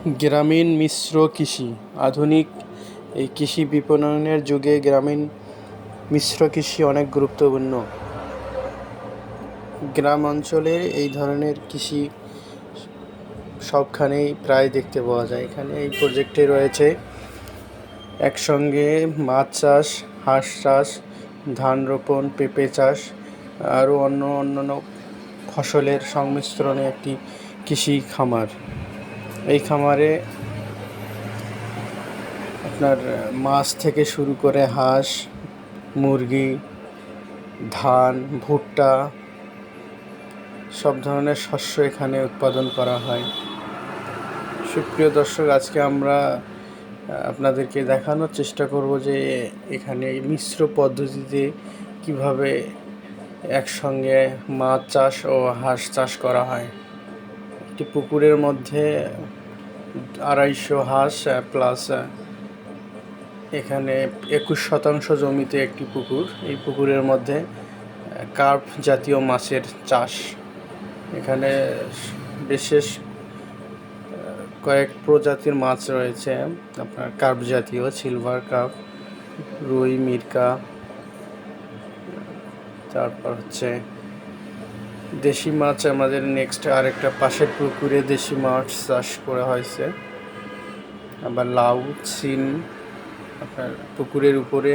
গ্রামীণ মিশ্র কৃষি। আধুনিক এই কৃষি বিপণনের যুগে গ্রামীণ মিশ্র কৃষি অনেক গুরুত্বপূর্ণ। গ্রাম অঞ্চলে এই ধরনের কৃষি সবখানেই প্রায় দেখতে পাওয়া যায়। এখানে এই প্রজেক্টে রয়েছে একসঙ্গে মাছ চাষ, হাঁস চাষ, ধান রোপণ, পেঁপে চাষ, আরও অন্য অন্যান্য ফসলের সংমিশ্রণে একটি কৃষি খামার। এই খামারে আপনার মাছ থেকে শুরু করে হাঁস, মুরগি, ধান, ভুট্টা, সব ধরনের শস্য এখানে উৎপাদন করা হয়। সুপ্রিয় দর্শক, আজকে আমরা আপনাদেরকে দেখানোর চেষ্টা করব যে এখানে মিশ্র পদ্ধতিতে কীভাবে একসঙ্গে মাছ চাষ ও হাঁস চাষ করা হয়। একটি পুকুরের মধ্যে আড়াইশো হাঁস প্লাস এখানে একুশ শতাংশ জমিতে একটি পুকুর। এই পুকুরের মধ্যে কার্প জাতীয় মাছের চাষ। এখানে বিশেষ কয়েক প্রজাতির মাছ রয়েছে। আপনার কার্প জাতীয় সিলভার কার্প, রুই, মিরকা, তারপর হচ্ছে দেশি মাছ আমাদের নেক্সট আরেকটা পাশের পুকুরে দেশি মাছ চাষ করা হয়েছে। আবার লাউ, সিম, আপনার পুকুরের উপরে